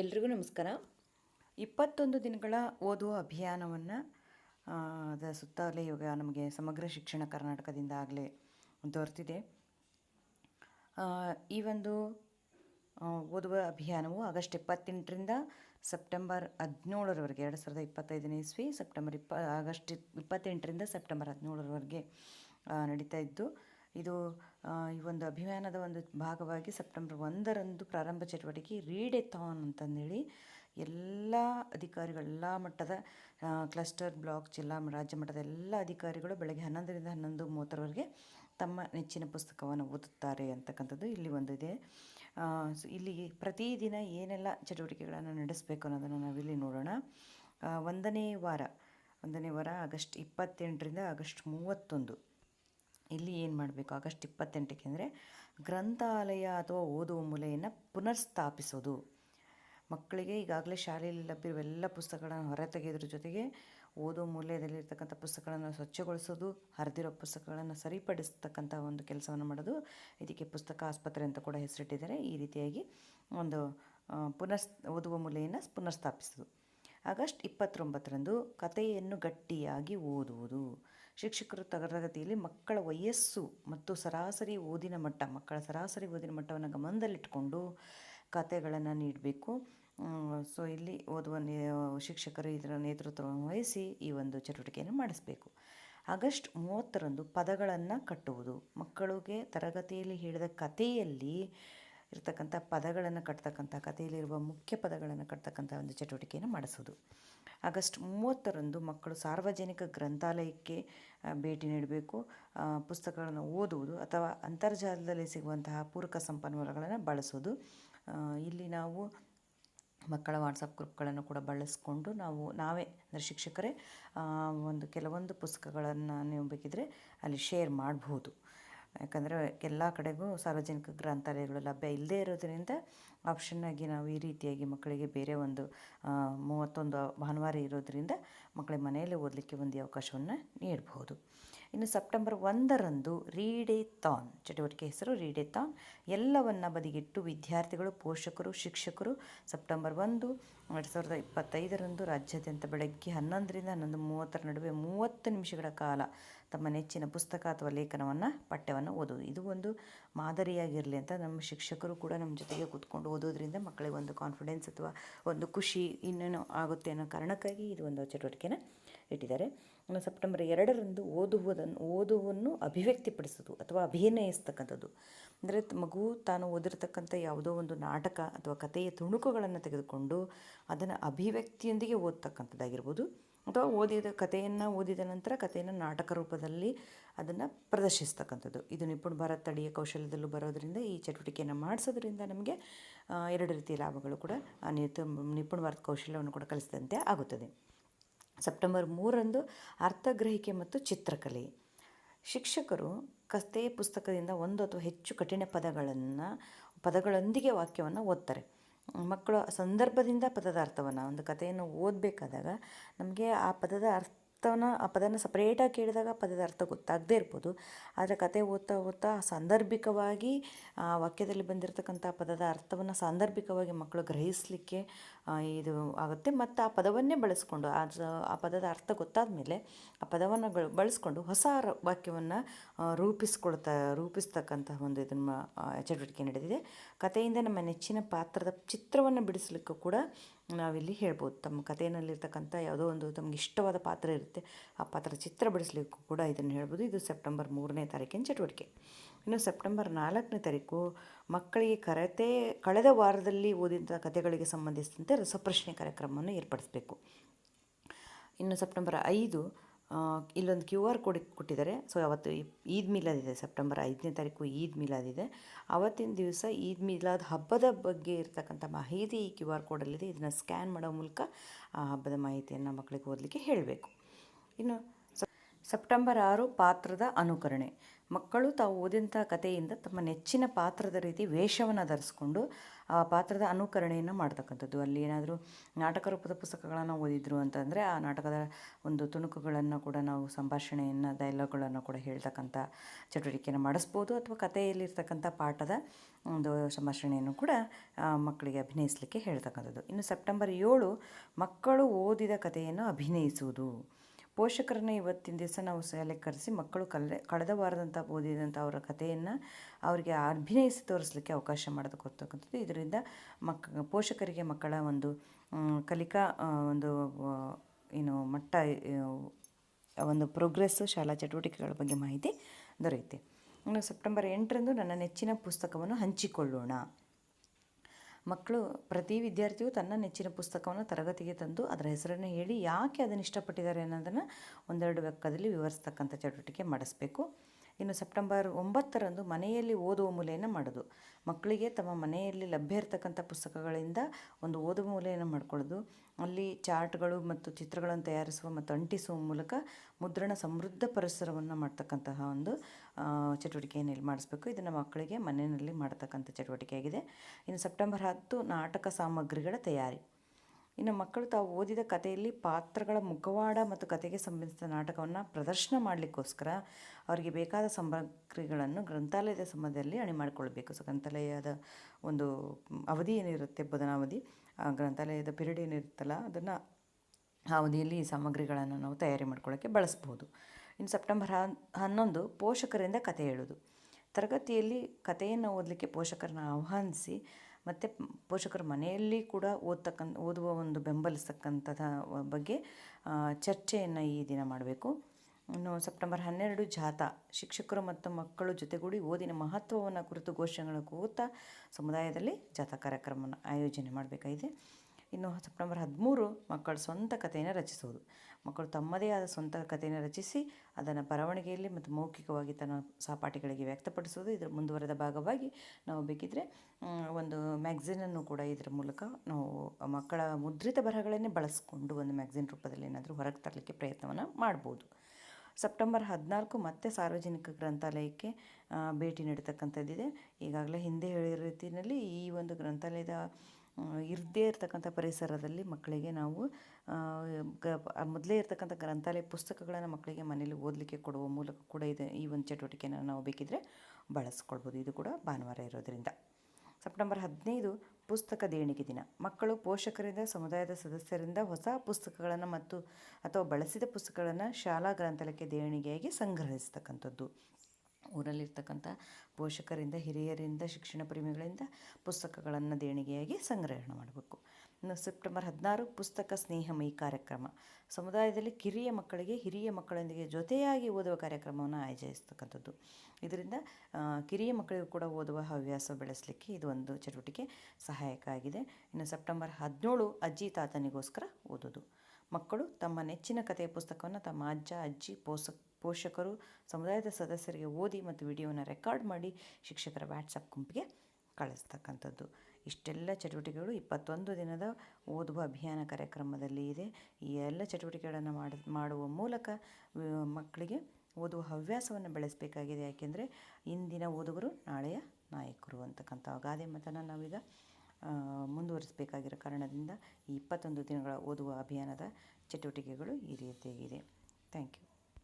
ಎಲ್ರಿಗೂ ನಮಸ್ಕಾರ. ಇಪ್ಪತ್ತೊಂದು ದಿನಗಳ ಓದುವ ಅಭಿಯಾನವನ್ನು ಅದರ ಸುತ್ತಲೇ ಇವಾಗ ನಮಗೆ ಸಮಗ್ರ ಶಿಕ್ಷಣ ಕರ್ನಾಟಕದಿಂದ ಆಗಲೇ ದೊರೆತಿದೆ. ಈ ಒಂದು ಓದುವ ಅಭಿಯಾನವು ಆಗಸ್ಟ್ ಇಪ್ಪತ್ತೆಂಟರಿಂದ ಸೆಪ್ಟೆಂಬರ್ ಹದಿನೇಳರವರೆಗೆ, ಎರಡು ಸಾವಿರದ ಇಪ್ಪತ್ತೈದನೇ ಇಸ್ವಿ ಸೆಪ್ಟೆಂಬರ್ ಇಪ್ಪ, ಆಗಸ್ಟ್ ಇಪ್ಪತ್ತೆಂಟರಿಂದ ಸೆಪ್ಟೆಂಬರ್ ಹದಿನೇಳರವರೆಗೆ ನಡೀತಾ ಇದ್ದು ಇದು ಈ ಒಂದು ಅಭಿಯಾನದ ಒಂದು ಭಾಗವಾಗಿ ಸೆಪ್ಟೆಂಬರ್ ಒಂದರಂದು ಪ್ರಾರಂಭ ಚಟುವಟಿಕೆ ರೀಡ್ ಎಥಾನ್ ಥಾನ್ ಅಂತಂದೇಳಿ ಎಲ್ಲ ಅಧಿಕಾರಿಗಳು, ಎಲ್ಲ ಮಟ್ಟದ ಕ್ಲಸ್ಟರ್, ಬ್ಲಾಕ್, ಜಿಲ್ಲಾ, ರಾಜ್ಯ ಮಟ್ಟದ ಎಲ್ಲ ಅಧಿಕಾರಿಗಳು ಬೆಳಗ್ಗೆ ಹನ್ನೊಂದರಿಂದ ಹನ್ನೊಂದು ಮೂವತ್ತರವರೆಗೆ ತಮ್ಮ ನೆಚ್ಚಿನ ಪುಸ್ತಕವನ್ನು ಓದುತ್ತಾರೆ ಅಂತಕ್ಕಂಥದ್ದು ಇಲ್ಲಿ ಒಂದಿದೆ ಸೊ ಇಲ್ಲಿ ಪ್ರತಿದಿನ ಏನೆಲ್ಲ ಚಟುವಟಿಕೆಗಳನ್ನು ನಡೆಸಬೇಕು ಅನ್ನೋದನ್ನು ನಾವಿಲ್ಲಿ ನೋಡೋಣ. ಒಂದನೇ ವಾರ ಒಂದನೇ ವಾರ ಆಗಸ್ಟ್ ಇಪ್ಪತ್ತೆಂಟರಿಂದ ಆಗಸ್ಟ್ ಮೂವತ್ತೊಂದು. ಇಲ್ಲಿ ಏನು ಮಾಡಬೇಕು? ಆಗಸ್ಟ್ ಇಪ್ಪತ್ತೆಂಟಕ್ಕೆ ಅಂದರೆ ಗ್ರಂಥಾಲಯ ಅಥವಾ ಓದುವ ಮೂಲೆಯನ್ನು ಪುನರ್ಸ್ಥಾಪಿಸೋದು. ಮಕ್ಕಳಿಗೆ ಈಗಾಗಲೇ ಶಾಲೆಯಲ್ಲಿ ಲಭ್ಯವಿರುವ ಪುಸ್ತಕಗಳನ್ನು ಹೊರತೆಗೆಯೋದ್ರ ಜೊತೆಗೆ ಓದೋ ಮೂಲೆಯಲ್ಲಿರ್ತಕ್ಕಂಥ ಪುಸ್ತಕಗಳನ್ನು ಸ್ವಚ್ಛಗೊಳಿಸೋದು, ಹರಿದಿರೋ ಪುಸ್ತಕಗಳನ್ನು ಸರಿಪಡಿಸ್ತಕ್ಕಂಥ ಒಂದು ಕೆಲಸವನ್ನು ಮಾಡೋದು, ಇದಕ್ಕೆ ಪುಸ್ತಕ ಆಸ್ಪತ್ರೆ ಅಂತ ಕೂಡ ಹೆಸರಿಟ್ಟಿದ್ದಾರೆ. ಈ ರೀತಿಯಾಗಿ ಒಂದು ಪುನಸ್ ಓದುವ ಮೂಲೆಯನ್ನು ಪುನರ್ಸ್ಥಾಪಿಸೋದು. ಆಗಸ್ಟ್ ಇಪ್ಪತ್ತೊಂಬತ್ತರಂದು ಕಥೆಯನ್ನು ಗಟ್ಟಿಯಾಗಿ ಓದುವುದು. ಶಿಕ್ಷಕರು ತರಗತಿಯಲ್ಲಿ ಮಕ್ಕಳ ವಯಸ್ಸು ಮತ್ತು ಸರಾಸರಿ ಓದಿನ ಮಟ್ಟ, ಮಕ್ಕಳ ಸರಾಸರಿ ಓದಿನ ಮಟ್ಟವನ್ನು ಗಮನದಲ್ಲಿಟ್ಟುಕೊಂಡು ಕತೆಗಳನ್ನು ನೀಡಬೇಕು. ಸೊ ಇಲ್ಲಿ ಓದುವ ಶಿಕ್ಷಕರು ಇದರ ನೇತೃತ್ವವನ್ನು ವಹಿಸಿ ಈ ಒಂದು ಚಟುವಟಿಕೆಯನ್ನು ಮಾಡಿಸಬೇಕು. ಆಗಸ್ಟ್ ಮೂವತ್ತರಂದು ಪದಗಳನ್ನು ಕಟ್ಟುವುದು. ಮಕ್ಕಳಿಗೆ ತರಗತಿಯಲ್ಲಿ ಹೇಳಿದ ಕಥೆಯಲ್ಲಿ ಇರ್ತಕ್ಕಂಥ ಪದಗಳನ್ನು ಕಟ್ತಕ್ಕಂಥ, ಕಥೆಯಲ್ಲಿರುವ ಮುಖ್ಯ ಪದಗಳನ್ನು ಕಟ್ತಕ್ಕಂಥ ಒಂದು ಚಟುವಟಿಕೆಯನ್ನು ಮಾಡಿಸೋದು. ಆಗಸ್ಟ್ ಮೂವತ್ತರಂದು ಮಕ್ಕಳು ಸಾರ್ವಜನಿಕ ಗ್ರಂಥಾಲಯಕ್ಕೆ ಭೇಟಿ ನೀಡಬೇಕು ಪುಸ್ತಕಗಳನ್ನು ಓದುವುದು ಅಥವಾ ಅಂತರ್ಜಾಲದಲ್ಲಿ ಸಿಗುವಂತಹ ಪೂರಕ ಸಂಪನ್ಮೂಲಗಳನ್ನು ಬಳಸೋದು. ಇಲ್ಲಿ ನಾವು ಮಕ್ಕಳ ವಾಟ್ಸಪ್ ಗ್ರೂಪ್ಗಳನ್ನು ಕೂಡ ಬಳಸ್ಕೊಂಡು ನಾವು, ನಾವೇ ಅಂದರೆ ಶಿಕ್ಷಕರೇ ಒಂದು ಕೆಲವೊಂದು ಪುಸ್ತಕಗಳನ್ನು ನೀವು ಬೇಕಿದ್ದರೆ ಅಲ್ಲಿ ಶೇರ್ ಮಾಡ್ಬೋದು. ಯಾಕಂದರೆ ಎಲ್ಲ ಕಡೆಗೂ ಸಾರ್ವಜನಿಕ ಗ್ರಂಥಾಲಯಗಳು ಲಭ್ಯ ಇಲ್ಲದೇ ಇರೋದರಿಂದ ಆಪ್ಷನ್ನಾಗಿ ನಾವು ಈ ರೀತಿಯಾಗಿ ಮಕ್ಕಳಿಗೆ ಬೇರೆ ಒಂದು ಮೂವತ್ತೊಂದು ಭಾನುವಾರ ಇರೋದರಿಂದ ಮಕ್ಕಳ ಮನೆಯಲ್ಲೇ ಓದಲಿಕ್ಕೆ ಒಂದು ಅವಕಾಶವನ್ನು ನೀಡಬಹುದು ಇನ್ನು ಸೆಪ್ಟೆಂಬರ್ ಒಂದರಂದು ರೀಡೆ ಎ ಥಾನ್ ಚಟುವಟಿಕೆ ಹೆಸರು ರೀಡೆ ಎ ಥಾನ್ ಎಲ್ಲವನ್ನ ಬದಿಗಿಟ್ಟು ವಿದ್ಯಾರ್ಥಿಗಳು, ಪೋಷಕರು, ಶಿಕ್ಷಕರು ಸೆಪ್ಟೆಂಬರ್ ಒಂದು, ಎರಡು ಸಾವಿರದ ಇಪ್ಪತ್ತೈದರಂದು ರಾಜ್ಯಾದ್ಯಂತ ಬೆಳಗ್ಗೆ ಹನ್ನೊಂದರಿಂದ ಹನ್ನೊಂದು ಮೂವತ್ತರ ನಡುವೆ ಮೂವತ್ತು ನಿಮಿಷಗಳ ಕಾಲ ತಮ್ಮ ನೆಚ್ಚಿನ ಪುಸ್ತಕ ಅಥವಾ ಲೇಖನವನ್ನು, ಪಠ್ಯವನ್ನು ಓದೋದು ಇದು ಒಂದು ಮಾದರಿಯಾಗಿರಲಿ ಅಂತ ನಮ್ಮ ಶಿಕ್ಷಕರು ಕೂಡ ನಮ್ಮ ಜೊತೆಗೆ ಕೂತ್ಕೊಂಡು ಓದೋದ್ರಿಂದ ಮಕ್ಕಳಿಗೆ ಒಂದು ಕಾನ್ಫಿಡೆನ್ಸ್ ಅಥವಾ ಒಂದು ಖುಷಿ ಇನ್ನೇನು ಆಗುತ್ತೆ ಅನ್ನೋ ಕಾರಣಕ್ಕಾಗಿ ಇದು ಒಂದು ಚಟುವಟಿಕೆನ ಇಟ್ಟಿದ್ದಾರೆ. ಸೆಪ್ಟೆಂಬರ್ ಎರಡರಂದು ಓದುವುದನ್ನು, ಓದುವನ್ನು ಅಭಿವ್ಯಕ್ತಿಪಡಿಸೋದು ಅಥವಾ ಅಭಿನಯಿಸ್ತಕ್ಕಂಥದ್ದು. ಅಂದರೆ ಮಗು ತಾನು ಓದಿರತಕ್ಕಂಥ ಯಾವುದೋ ಒಂದು ನಾಟಕ ಅಥವಾ ಕಥೆಯ ತುಣುಕುಗಳನ್ನು ತೆಗೆದುಕೊಂಡು ಅದನ್ನು ಅಭಿವ್ಯಕ್ತಿಯೊಂದಿಗೆ ಓದ್ತಕ್ಕಂಥದ್ದಾಗಿರ್ಬೋದು. ಅಥವಾ ಓದಿದ ಕಥೆಯನ್ನು ಓದಿದ ನಂತರ ಕಥೆಯನ್ನು ನಾಟಕ ರೂಪದಲ್ಲಿ ಅದನ್ನು ಪ್ರದರ್ಶಿಸ್ತಕ್ಕಂಥದ್ದು. ಇದು ನಿಪುಣ ಭಾರತ ತಡೆಯ ಕೌಶಲ್ಯದಲ್ಲೂ ಬರೋದರಿಂದ ಈ ಚಟುವಟಿಕೆಯನ್ನು ಮಾಡಿಸೋದ್ರಿಂದ ನಮಗೆ ಎರಡು ರೀತಿಯ ಲಾಭಗಳು ಕೂಡ ನಿಪುಣ ಭಾರತ ಕೌಶಲ್ಯವನ್ನು ಕೂಡ ಕಲಿಸಿದಂತೆ ಆಗುತ್ತದೆ. ಸೆಪ್ಟೆಂಬರ್ ಮೂರರಂದು ಅರ್ಥಗ್ರಹಿಕೆ ಮತ್ತು ಚಿತ್ರಕಲೆ. ಶಿಕ್ಷಕರು ಕತೆ ಪುಸ್ತಕದಿಂದ ಒಂದು ಅಥವಾ ಹೆಚ್ಚು ಕಠಿಣ ಪದಗಳನ್ನು, ಪದಗಳೊಂದಿಗೆ ವಾಕ್ಯವನ್ನು ಓದ್ತಾರೆ. ಮಕ್ಕಳು ಸಂದರ್ಭದಿಂದ ಪದದ ಅರ್ಥವನ್ನು, ಒಂದು ಕಥೆಯನ್ನು ಓದಬೇಕಾದಾಗ ನಮಗೆ ಆ ಪದದ ಅರ್ಥನ ಆ ಪದನ ಸಪ್ರೇಟಾಗಿ ಕೇಳಿದಾಗ ಪದದ ಅರ್ಥ ಗೊತ್ತಾಗದೇ ಇರ್ಬೋದು. ಆದರೆ ಕತೆ ಓದ್ತಾ ಓದ್ತಾ ಸಾಂದರ್ಭಿಕವಾಗಿ, ಆ ವಾಕ್ಯದಲ್ಲಿ ಬಂದಿರತಕ್ಕಂಥ ಪದದ ಅರ್ಥವನ್ನು ಸಾಂದರ್ಭಿಕವಾಗಿ ಮಕ್ಕಳು ಗ್ರಹಿಸಲಿಕ್ಕೆ ಇದು ಆಗುತ್ತೆ. ಮತ್ತು ಆ ಪದವನ್ನೇ ಬಳಸ್ಕೊಂಡು, ಆ ಪದದ ಅರ್ಥ ಗೊತ್ತಾದ ಮೇಲೆ ಆ ಪದವನ್ನು ಬಳಸ್ಕೊಂಡು ಹೊಸ ವಾಕ್ಯವನ್ನು ರೂಪಿಸ್ಕೊಳ್ತಾ ರೂಪಿಸ್ತಕ್ಕಂಥ ಒಂದು ಇದನ್ನು ಚಟುವಟಿಕೆ ನಡೆದಿದೆ. ಕಥೆಯಿಂದ ನಮ್ಮ ನೆಚ್ಚಿನ ಪಾತ್ರದ ಚಿತ್ರವನ್ನು ಬಿಡಿಸಲಿಕ್ಕೂ ಕೂಡ ನಾವಿಲ್ಲಿ ಹೇಳ್ಬೋದು. ತಮ್ಮ ಕಥೆಯಲ್ಲಿರ್ತಕ್ಕಂಥ ಯಾವುದೋ ಒಂದು ತಮಗೆ ಇಷ್ಟವಾದ ಪಾತ್ರ ಇರುತ್ತೆ. ಆ ಪಾತ್ರ ಚಿತ್ರ ಬಿಡಿಸ್ಲಿಕ್ಕೂ ಕೂಡ ಇದನ್ನು ಹೇಳ್ಬೋದು. ಇದು ಸೆಪ್ಟೆಂಬರ್ ಮೂರನೇ ತಾರೀಕಿನ ಚಟುವಟಿಕೆ. ಇನ್ನು ಸೆಪ್ಟೆಂಬರ್ ನಾಲ್ಕನೇ ತಾರೀಕು ಮಕ್ಕಳಿಗೆ ಕರತೆ, ಕಳೆದ ವಾರದಲ್ಲಿ ಓದಿದ ಕಥೆಗಳಿಗೆ ಸಂಬಂಧಿಸಿದಂತೆ ರಸಪ್ರಶ್ನೆ ಕಾರ್ಯಕ್ರಮವನ್ನು ಏರ್ಪಡಿಸಬೇಕು. ಇನ್ನು ಸೆಪ್ಟೆಂಬರ್ ಐದು ಇಲ್ಲೊಂದು ಕ್ಯೂ ಆರ್ ಕೋಡ್ ಕೊಟ್ಟಿದ್ದಾರೆ. ಸೊ ಅವತ್ತು ಈದ್ ಮಿಲಾದ್ ಇದೆ ಸೆಪ್ಟೆಂಬರ್ ಐದನೇ ತಾರೀಕು ಈದ್ ಮಿಲಾದ್ ಇದೆ. ಅವತ್ತಿನ ದಿವಸ ಈದ್ ಮಿಲಾದ್ ಹಬ್ಬದ ಬಗ್ಗೆ ಇರತಕ್ಕಂಥ ಮಾಹಿತಿ ಈ ಕ್ಯೂ ಆರ್ ಕೋಡಲ್ಲಿದೆ ಇದನ್ನು ಸ್ಕ್ಯಾನ್ ಮಾಡೋ ಮೂಲಕ ಆ ಹಬ್ಬದ ಮಾಹಿತಿಯನ್ನು ಮಕ್ಕಳಿಗೆ ಓದಲಿಕ್ಕೆ ಹೇಳಬೇಕು. ಇನ್ನು ಸೆಪ್ಟೆಂಬರ್ ಆರು ಪಾತ್ರದ ಅನುಕರಣೆ. ಮಕ್ಕಳು ತಾವು ಓದಿದಂಥ ಕಥೆಯಿಂದ ತಮ್ಮ ನೆಚ್ಚಿನ ಪಾತ್ರದ ರೀತಿ ವೇಷವನ್ನು ಧರಿಸ್ಕೊಂಡು ಆ ಪಾತ್ರದ ಅನುಕರಣೆಯನ್ನು ಮಾಡ್ತಕ್ಕಂಥದ್ದು. ಅಲ್ಲಿ ಏನಾದರೂ ನಾಟಕ ರೂಪದ ಪುಸ್ತಕಗಳನ್ನು ಓದಿದ್ರು ಅಂತಂದರೆ ಆ ನಾಟಕದ ಒಂದು ತುಣುಕುಗಳನ್ನು ಕೂಡ ನಾವು ಸಂಭಾಷಣೆಯನ್ನು ಡೈಲಾಗ್ಗಳನ್ನು ಕೂಡ ಹೇಳ್ತಕ್ಕಂಥ ಚಟುವಟಿಕೆಯನ್ನು ಮಾಡಿಸ್ಬೋದು ಅಥವಾ ಕಥೆಯಲ್ಲಿರ್ತಕ್ಕಂಥ ಪಾಠದ ಒಂದು ಸಂಭಾಷಣೆಯನ್ನು ಕೂಡ ಮಕ್ಕಳಿಗೆ ಅಭಿನಯಿಸಲಿಕ್ಕೆ ಹೇಳ್ತಕ್ಕಂಥದ್ದು. ಇನ್ನು ಸೆಪ್ಟೆಂಬರ್ ಏಳು ಮಕ್ಕಳು ಓದಿದ ಕಥೆಯನ್ನು ಅಭಿನಯಿಸುವುದು. ಪೋಷಕರನ್ನ ಇವತ್ತಿನ ದಿವಸ ನಾವು ಶಾಲೆಗೆ ಕರೆಸಿ ಮಕ್ಕಳು ಕಲೆ ಕಳೆದ ವಾರದಂಥ ಓದಿದಂಥ ಅವರ ಕಥೆಯನ್ನು ಅವರಿಗೆ ಅಭಿನಯಿಸಿ ತೋರಿಸಲಿಕ್ಕೆ ಅವಕಾಶ ಮಾಡೋದಕ್ಕೋಗ್ತಕ್ಕಂಥದ್ದು ಇದರಿಂದ ಮಕ್, ಪೋಷಕರಿಗೆ ಮಕ್ಕಳ ಒಂದು ಕಲಿಕಾ ಒಂದು ಏನು ಮಟ್ಟ ಒಂದು ಪ್ರೋಗ್ರೆಸ್ಸು ಶಾಲಾ ಚಟುವಟಿಕೆಗಳ ಬಗ್ಗೆ ಮಾಹಿತಿ ದೊರೆಯುತ್ತೆ. ಇನ್ನು ಸೆಪ್ಟೆಂಬರ್ ಎಂಟರಂದು ನನ್ನ ನೆಚ್ಚಿನ ಪುಸ್ತಕವನ್ನು ಹಂಚಿಕೊಳ್ಳೋಣ. ಮಕ್ಕಳು ಪ್ರತಿ ವಿದ್ಯಾರ್ಥಿಯು ತನ್ನ ನೆಚ್ಚಿನ ಪುಸ್ತಕವನ್ನು ತರಗತಿಗೆ ತಂದು ಅದರ ಹೆಸರನ್ನು ಹೇಳಿ ಯಾಕೆ ಅದನ್ನು ಇಷ್ಟಪಟ್ಟಿದ್ದಾರೆ ಅನ್ನೋದನ್ನು ಒಂದೆರಡು ವಾಕ್ಯದಲ್ಲಿ ವಿವರಿಸ್ತಕ್ಕಂಥ ಚಟುವಟಿಕೆ ಮಾಡಿಸ್ಬೇಕು. ಇನ್ನು ಸೆಪ್ಟೆಂಬರ್ ಒಂಬತ್ತರಂದು ಮನೆಯಲ್ಲಿ ಓದುವ ಮೂಲೆಯನ್ನು ಮಾಡೋದು. ಮಕ್ಕಳಿಗೆ ತಮ್ಮ ಮನೆಯಲ್ಲಿ ಲಭ್ಯ ಇರತಕ್ಕಂಥ ಪುಸ್ತಕಗಳಿಂದ ಒಂದು ಓದುವ ಮೂಲೆಯನ್ನು ಮಾಡ್ಕೊಳ್ಳೋದು. ಅಲ್ಲಿ ಚಾರ್ಟ್ಗಳು ಮತ್ತು ಚಿತ್ರಗಳನ್ನು ತಯಾರಿಸುವ ಮತ್ತು ಅಂಟಿಸುವ ಮೂಲಕ ಮುದ್ರಣ ಸಮೃದ್ಧ ಪರಿಸರವನ್ನು ಮಾಡ್ತಕ್ಕಂತಹ ಒಂದು ಚಟುವಟಿಕೆಯನ್ನು ಇಲ್ಲಿ ಮಾಡಿಸ್ಬೇಕು. ಇದನ್ನು ಮಕ್ಕಳಿಗೆ ಮನೆಯಲ್ಲಿ ಮಾಡ್ತಕ್ಕಂಥ ಚಟುವಟಿಕೆಯಾಗಿದೆ ಇನ್ನು ಸೆಪ್ಟೆಂಬರ್ ಹತ್ತು ನಾಟಕ ಸಾಮಗ್ರಿಗಳ ತಯಾರಿ. ಇನ್ನು ಮಕ್ಕಳು ತಾವು ಓದಿದ ಕಥೆಯಲ್ಲಿ ಪಾತ್ರಗಳ ಮುಖವಾಡ ಮತ್ತು ಕಥೆಗೆ ಸಂಬಂಧಿಸಿದ ನಾಟಕವನ್ನು ಪ್ರದರ್ಶನ ಮಾಡಲಿಕ್ಕೋಸ್ಕರ ಅವರಿಗೆ ಬೇಕಾದ ಸಾಮಗ್ರಿಗಳನ್ನು ಗ್ರಂಥಾಲಯದ ಸಂಬಂಧದಲ್ಲಿ ಅಣಿ ಮಾಡಿಕೊಳ್ಬೇಕು ಸೊ, ಗ್ರಂಥಾಲಯದ ಒಂದು ಅವಧಿ ಏನಿರುತ್ತೆ? ಬದನಾವಧಿ. ಆ, ಗ್ರಂಥಾಲಯದ ಪಿರಿಯಡ್ ಏನಿರುತ್ತಲ್ಲ, ಅದನ್ನು ಆ ಅವಧಿಯಲ್ಲಿ ಈ ಸಾಮಗ್ರಿಗಳನ್ನು ನಾವು ತಯಾರಿ ಮಾಡ್ಕೊಳ್ಳೋಕ್ಕೆ ಬಳಸ್ಬೋದು. ಇನ್ನು ಸೆಪ್ಟೆಂಬರ್ ಹನ್, ಹನ್ನೊಂದು ಪೋಷಕರಿಂದ ಕತೆ ಹೇಳೋದು. ತರಗತಿಯಲ್ಲಿ ಕಥೆಯನ್ನು ಓದಲಿಕ್ಕೆ ಪೋಷಕರನ್ನ ಆಹ್ವಾನಿಸಿ, ಮತ್ತು ಪೋಷಕರ ಮನೆಯಲ್ಲಿ ಕೂಡ ಓದ್ತಕ್ಕಂಥ, ಓದುವ ಒಂದು ಬೆಂಬಲಿಸ್ತಕ್ಕಂಥದ ಬಗ್ಗೆ ಚರ್ಚೆಯನ್ನು ಈ ದಿನ ಮಾಡಬೇಕು. ಇನ್ನು ಸೆಪ್ಟೆಂಬರ್ ಹನ್ನೆರಡು ಜಾಥಾ ಶಿಕ್ಷಕರು ಮತ್ತು ಮಕ್ಕಳು ಜೊತೆಗೂಡಿ ಓದಿನ ಮಹತ್ವವನ್ನು ಕುರಿತು ಘೋಷಣೆಗಳ ಕೂತಾ ಸಮುದಾಯದಲ್ಲಿ ಜಾಥಾ ಕಾರ್ಯಕ್ರಮವನ್ನು ಆಯೋಜನೆ ಮಾಡಬೇಕಾಗಿದೆ. ಇನ್ನು ಸೆಪ್ಟೆಂಬರ್ ಹದಿಮೂರು ಮಕ್ಕಳ ಸ್ವಂತ ಕಥೆಯನ್ನು ರಚಿಸುವುದು. ಮಕ್ಕಳು ತಮ್ಮದೇ ಆದ ಸ್ವಂತ ಕಥೆಯನ್ನು ರಚಿಸಿ ಅದನ್ನು ಬರವಣಿಗೆಯಲ್ಲಿ ಮತ್ತು ಮೌಖಿಕವಾಗಿ ತನ್ನ ಸಹಪಾಠಿಗಳಿಗೆ ವ್ಯಕ್ತಪಡಿಸುವುದು ಇದರ ಮುಂದುವರೆದ ಭಾಗವಾಗಿ ನಾವು ಬೇಕಿದ್ದರೆ ಒಂದು ಮ್ಯಾಗ್ಝಿನನ್ನು ಕೂಡ ಇದರ ಮೂಲಕ ನಾವು ಮಕ್ಕಳ ಮುದ್ರಿತ ಬರಹಗಳನ್ನೇ ಬಳಸಿಕೊಂಡು ಒಂದು ಮ್ಯಾಗ್ಝಿನ್ ರೂಪದಲ್ಲಿ ಏನಾದರೂ ಹೊರಗೆ ತರಲಿಕ್ಕೆ ಪ್ರಯತ್ನವನ್ನು ಮಾಡ್ಬೋದು. ಸೆಪ್ಟೆಂಬರ್ ಹದಿನಾಲ್ಕು ಮತ್ತೆ ಸಾರ್ವಜನಿಕ ಗ್ರಂಥಾಲಯಕ್ಕೆ ಭೇಟಿ ನೀಡತಕ್ಕಂಥದ್ದಿದೆ. ಈಗಾಗಲೇ ಹಿಂದೆ ಹೇಳಿರೋ ರೀತಿಯಲ್ಲಿ ಈ ಒಂದು ಗ್ರಂಥಾಲಯದ ಇರದೇ ಇರತಕ್ಕಂಥ ಪರಿಸರದಲ್ಲಿ ಮಕ್ಕಳಿಗೆ ನಾವು ಮೊದಲೇ ಇರತಕ್ಕಂಥ ಗ್ರಂಥಾಲಯ ಪುಸ್ತಕಗಳನ್ನು ಮಕ್ಕಳಿಗೆ ಮನೇಲಿ ಓದಲಿಕ್ಕೆ ಕೊಡುವ ಮೂಲಕ ಕೂಡ ಇದೆ ಈ ಒಂದು ಚಟುವಟಿಕೆನ ನಾವು ಬೇಕಿದ್ದರೆ ಬಳಸ್ಕೊಳ್ಬೋದು. ಇದು ಕೂಡ ಭಾನುವಾರ ಇರೋದರಿಂದ. ಸೆಪ್ಟೆಂಬರ್ ಹದಿನೈದು ಪುಸ್ತಕ ದೇಣಿಗೆ ದಿನ. ಮಕ್ಕಳು ಪೋಷಕರಿಂದ, ಸಮುದಾಯದ ಸದಸ್ಯರಿಂದ ಹೊಸ ಪುಸ್ತಕಗಳನ್ನು ಮತ್ತು, ಅಥವಾ ಬಳಸಿದ ಪುಸ್ತಕಗಳನ್ನು ಶಾಲಾ ಗ್ರಂಥಾಲಯಕ್ಕೆ ದೇಣಿಗೆಯಾಗಿ ಸಂಗ್ರಹಿಸ್ತಕ್ಕಂಥದ್ದು. ಊರಲ್ಲಿರ್ತಕ್ಕಂಥ ಪೋಷಕರಿಂದ, ಹಿರಿಯರಿಂದ, ಶಿಕ್ಷಣ ಪ್ರೇಮಿಗಳಿಂದ ಪುಸ್ತಕಗಳನ್ನು ದೇಣಿಗೆಯಾಗಿ ಸಂಗ್ರಹಣ ಮಾಡಬೇಕು. ಇನ್ನು ಸೆಪ್ಟೆಂಬರ್ ಹದಿನಾರು ಪುಸ್ತಕ ಸ್ನೇಹಮಯಿ ಕಾರ್ಯಕ್ರಮ. ಸಮುದಾಯದಲ್ಲಿ ಕಿರಿಯ ಮಕ್ಕಳಿಗೆ, ಹಿರಿಯ ಮಕ್ಕಳೊಂದಿಗೆ ಜೊತೆಯಾಗಿ ಓದುವ ಕಾರ್ಯಕ್ರಮವನ್ನು ಆಯೋಜಿಸ್ತಕ್ಕಂಥದ್ದು. ಇದರಿಂದ ಕಿರಿಯ ಮಕ್ಕಳಿಗೂ ಕೂಡ ಓದುವ ಹವ್ಯಾಸ ಬೆಳೆಸಲಿಕ್ಕೆ ಇದು ಒಂದು ಚಟುವಟಿಕೆ ಸಹಾಯಕ ಆಗಿದೆ. ಇನ್ನು ಸೆಪ್ಟೆಂಬರ್ ಹದಿನೇಳು ಅಜ್ಜಿ ತಾತನಿಗೋಸ್ಕರ ಓದೋದು ಮಕ್ಕಳು ತಮ್ಮ ನೆಚ್ಚಿನ ಕಥೆಯ ಪುಸ್ತಕವನ್ನು ತಮ್ಮ ಅಜ್ಜ, ಅಜ್ಜಿ ಪೋಷ ಪೋಷಕರು, ಸಮುದಾಯದ ಸದಸ್ಯರಿಗೆ ಓದಿ ಮತ್ತು ವಿಡಿಯೋನ ರೆಕಾರ್ಡ್ ಮಾಡಿ ಶಿಕ್ಷಕರ ವ್ಯಾಟ್ಸಪ್ ಗುಂಪಿಗೆ ಕಳಿಸ್ತಕ್ಕಂಥದ್ದು. ಇಷ್ಟೆಲ್ಲ ಚಟುವಟಿಕೆಗಳು ಇಪ್ಪತ್ತೊಂದು ದಿನದ ಓದುವ ಅಭಿಯಾನ ಕಾರ್ಯಕ್ರಮದಲ್ಲಿ ಇದೆ. ಈ ಎಲ್ಲ ಚಟುವಟಿಕೆಗಳನ್ನು ಮಾಡಿ, ಮಾಡುವ ಮೂಲಕ ಮಕ್ಕಳಿಗೆ ಓದುವ ಹವ್ಯಾಸವನ್ನು ಬೆಳೆಸಬೇಕಾಗಿದೆ. ಯಾಕೆಂದರೆ ಇಂದಿನ ಓದುಗರು ನಾಳೆಯ ನಾಯಕರು ಅಂತಕ್ಕಂಥ ಗಾದೆ ಮತನ ನಾವೀಗ ಮುಂದುವರಿಸಬೇಕಾಗಿರೋ ಕಾರಣದಿಂದ ಈ ಇಪ್ಪತ್ತೊಂದು ದಿನಗಳ ಓದುವ ಅಭಿಯಾನದ ಚಟುವಟಿಕೆಗಳು ಈ ರೀತಿಯಾಗಿದೆ. Thank you